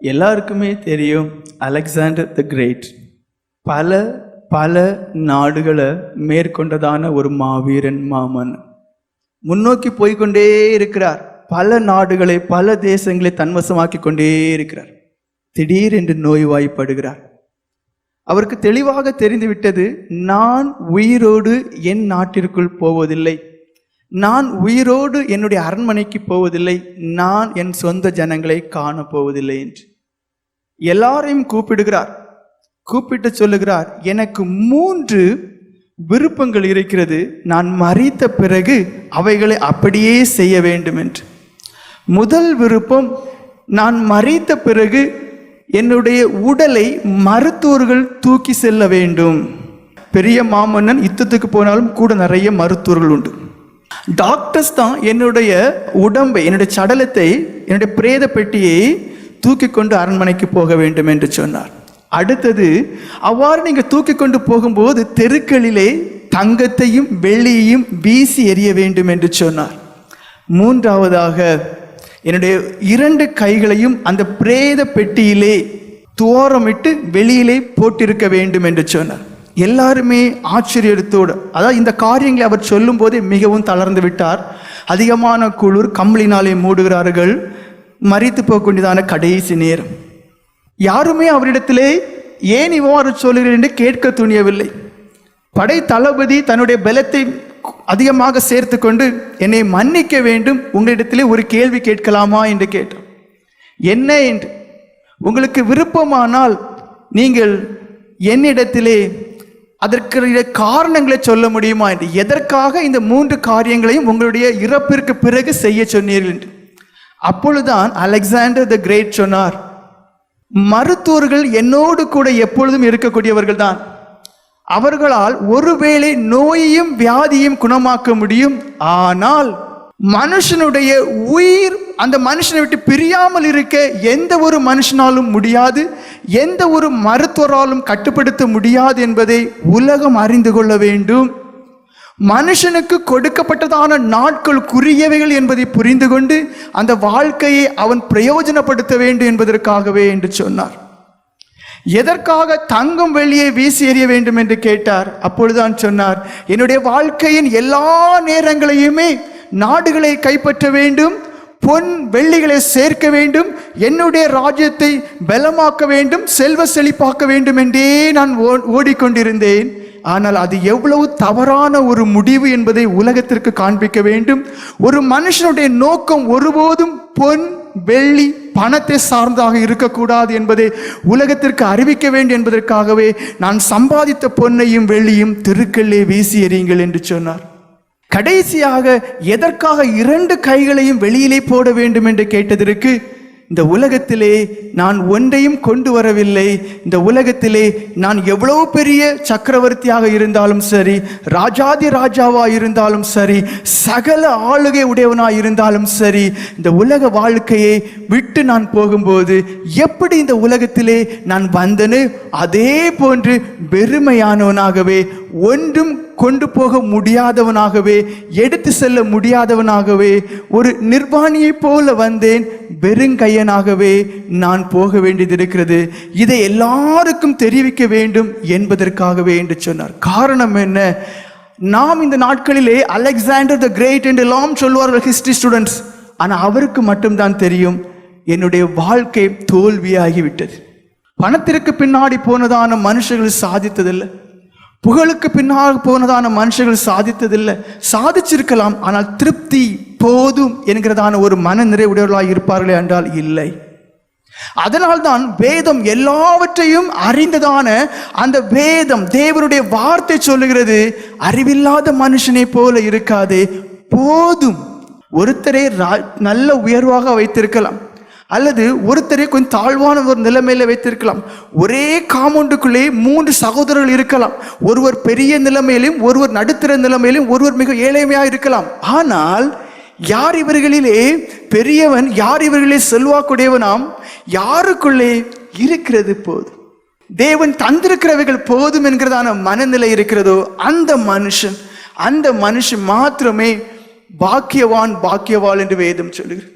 எல்லாருக்குமே தெரியும் Alexander the great. பல பல நாடுகளை மேற்கொண்டதான ஒரு மாவீரன் மாமன். முன்னோக்கி போய்க்கொண்டே இருக்கிறார். பல நாடுகளை பல தேசங்களை தன்வசமாக்கி கொண்டே இருக்கிறார். திடீரென்று நோய்வாய்ப்படுகிறார். அவருக்கு தெளிவாக தெரிந்துவிட்டது நான் உயிரோடு என் நாட்டிற்குள் போவதில்லை. நான் உயிரோடு என்னுடைய அரண்மனைக்கு போவதில்லை. நான் என் சொந்த ஜனங்களை காண போவதில்லை என்று. எல்லாரையும் கூப்பிடுகிறார். கூப்பிட்டு சொல்லுகிறார் எனக்கு மூன்று விருப்பங்கள் இருக்கிறது. நான் மறித்த பிறகு அவைகளை அப்படியே செய்ய வேண்டும் என்று முதல் விருப்பம் நான் மறித்த பிறகு என்னுடைய உடலை மருத்துவர்கள் தூக்கி செல்ல வேண்டும். பெரிய மாமன்னன் யுத்தத்துக்கு போனாலும் கூட நிறைய மருத்துவர்கள் உண்டு. டாக்டர்ஸ் தான் என்னுடைய உடம்பை என்னுடைய சடலத்தை என்னுடைய பிரேத பெட்டியை தூக்கி கொண்டு அரண்மனைக்கு போக வேண்டும் என்று சொன்னார். அடுத்தது அவ்வாறு நீங்கள் தூக்கி கொண்டு போகும்போது தெருக்களிலே தங்கத்தையும் வெள்ளியையும் வீசி எறிய வேண்டும் என்று சொன்னார். மூன்றாவதாக என்னுடைய இரண்டு கைகளையும் அந்த பிரேத பெட்டியிலே துவாரமிட்டு வெளியிலே போட்டிருக்க வேண்டும் என்று சொன்னார். எல்லாருமே ஆச்சரியத்தோடு அதாவது இந்த காரியங்களை அவர் சொல்லும் போதே மிகவும் தளர்ந்து விட்டார். அதிகமான குளிர் கம்பளினாலே மூடுகிறார்கள். மறித்து போகக்கூடியதான கடைசி நேரம். யாருமே அவரிடத்திலே ஏன் இவ்வாறு சொல்கிறேன் என்று கேட்க துணியவில்லை. படை தளபதி தன்னுடைய பலத்தை அதிகமாக சேர்த்து கொண்டு என்னை மன்னிக்க வேண்டும் உங்களிடத்திலே ஒரு கேள்வி கேட்கலாமா என்று கேட்டார். என்ன என்று? உங்களுக்கு விருப்பமானால் நீங்கள் என்னிடத்திலே அதற்கு காரணங்களை சொல்ல முடியுமா என்று? எதற்காக இந்த மூன்று காரியங்களையும் உங்களுடைய இறப்பிற்கு பிறகு செய்ய சொன்னீர்கள் என்று? அப்பொழுதுதான் அலெக்சாண்டர் த கிரேட் சொன்னார் மருத்துவர்கள் என்னோடு கூட எப்பொழுதும் இருக்கக்கூடியவர்கள் தான் அவர்களால் ஒருவேளை நோயையும் வியாதியும் குணமாக்க முடியும். ஆனால் மனுஷனுடைய உயிர் அந்த மனுஷனை விட்டு பிரியாமல் இருக்க எந்த ஒரு மனுஷனாலும் முடியாது. எந்த ஒரு மருத்துவராலும் கட்டுப்படுத்த முடியாது என்பதை உலகம் அறிந்து கொள்ள வேண்டும். மனுஷனுக்கு கொடுக்கப்பட்டதான நாட்கள் குறியவைகள் என்பதை புரிந்து கொண்டு அந்த வாழ்க்கையை அவன் பிரயோஜனப்படுத்த வேண்டும் என்பதற்காகவே என்று சொன்னார். எதற்காக தங்கம் வெளியே வீசி எறிய வேண்டும் என்று கேட்டார்? அப்பொழுதுதான் சொன்னார் என்னுடைய வாழ்க்கையின் எல்லா நேரங்களையுமே நாடுகளை கைப்பற்ற வேண்டும் பொன் வெள்ளிகளை சேர்க்க வேண்டும் என்னுடைய ராஜ்யத்தை பலமாக்க வேண்டும் செல்வ செழிப்பாக்க வேண்டும் என்றே நான் ஓ- ஓடிக்கொண்டிருந்தேன். ஆனால் அது எவ்வளவு தவறான ஒரு முடிவு என்பதை உலகத்திற்கு காண்பிக்க வேண்டும். ஒரு மனுஷனுடைய நோக்கம் ஒருபோதும் பொன் வெள்ளி பணத்தை சார்ந்தாக இருக்கக்கூடாது என்பதை உலகத்திற்கு அறிவிக்க வேண்டும் என்பதற்காகவே நான் சம்பாதித்த பொன்னையும் வெள்ளியும் தெருக்கல்லே வீசி எறியுங்கள் என்று சொன்னார். கடைசியாக எதற்காக இரண்டு கைகளையும் வெளியிலே போட வேண்டும் என்று கேட்டதற்கு இந்த உலகத்திலே நான் ஒன்றையும் கொண்டு வரவில்லை. இந்த உலகத்திலே நான் எவ்வளோ பெரிய சக்கரவர்த்தியாக இருந்தாலும் சரி ராஜாதி ராஜாவாக இருந்தாலும் சரி சகல ஆளுகை உடையவனாக இருந்தாலும் சரி இந்த உலக வாழ்க்கையை விட்டு நான் போகும்போது எப்படி இந்த உலகத்திலே நான் வந்தனு அதே போன்று பெருமையானவனாகவே ஒன்றும் கொண்டு போக முடியாதவனாகவே எடுத்து செல்ல முடியாதவனாகவே ஒரு நிர்வாணியைப் போல வந்தேன் வெறுங்கையனாகவே நான் போக வேண்டியது இருக்கிறது. இதை எல்லாருக்கும் தெரிவிக்க வேண்டும் என்பதற்காகவே என்று சொன்னார். காரணம் என்ன? நாம் இந்த நாட்களிலே அலெக்சாண்டர் த கிரேட் என்று எல்லாம் சொல்வார்கள் ஹிஸ்டரி ஸ்டூடெண்ட்ஸ். ஆனால் அவருக்கு மட்டும்தான் தெரியும் என்னுடைய வாழ்க்கை தோல்வியாகிவிட்டது. பணத்திற்கு பின்னாடி போனதான மனுஷர்கள் சாதித்ததில்லை. புகழுக்கு பின்னால் போனதான மனுஷர்கள் சாதித்ததில்லை. சாதிச்சிருக்கலாம் ஆனால் திருப்தி போதும் என்கிறதான ஒரு மன நிறைவுடையவர்களாக இருப்பார்களே என்றால் இல்லை. அதனால்தான் வேதம் எல்லாவற்றையும் அறிந்ததான அந்த வேதம் தேவனுடைய வார்த்தை சொல்லுகிறது அறிவில்லாத மனுஷனை போல இருக்காது போதும். ஒருத்தரை ரா- நல்ல உயர்வாக வைத்திருக்கலாம். அல்லது ஒருத்தரை கொஞ்சம் தாழ்வான ஒரு நிலைமையில வைத்திருக்கலாம். ஒரே காமௌண்டுக்குள்ளே மூன்று சகோதரர்கள் இருக்கலாம். ஒருவர் பெரிய நிலைமையிலும் ஒருவர் நடுத்தர நிலைமையிலும் ஒருவர் மிக ஏழைமையாக இருக்கலாம். ஆனால் யார் இவர்களிலே பெரியவன் யார் இவர்களே செல்வாக்குடையவனாம் யாருக்குள்ளே இருக்கிறது போதும். தேவன் தந்திருக்கிறவைகள் போதும் என்கிறதான மனநிலை இருக்கிறதோ அந்த மனுஷன் அந்த மனுஷன் மாத்திரமே பாக்கியவான் பாக்கியவாள் என்று வேதம் சொல்லுகிறது.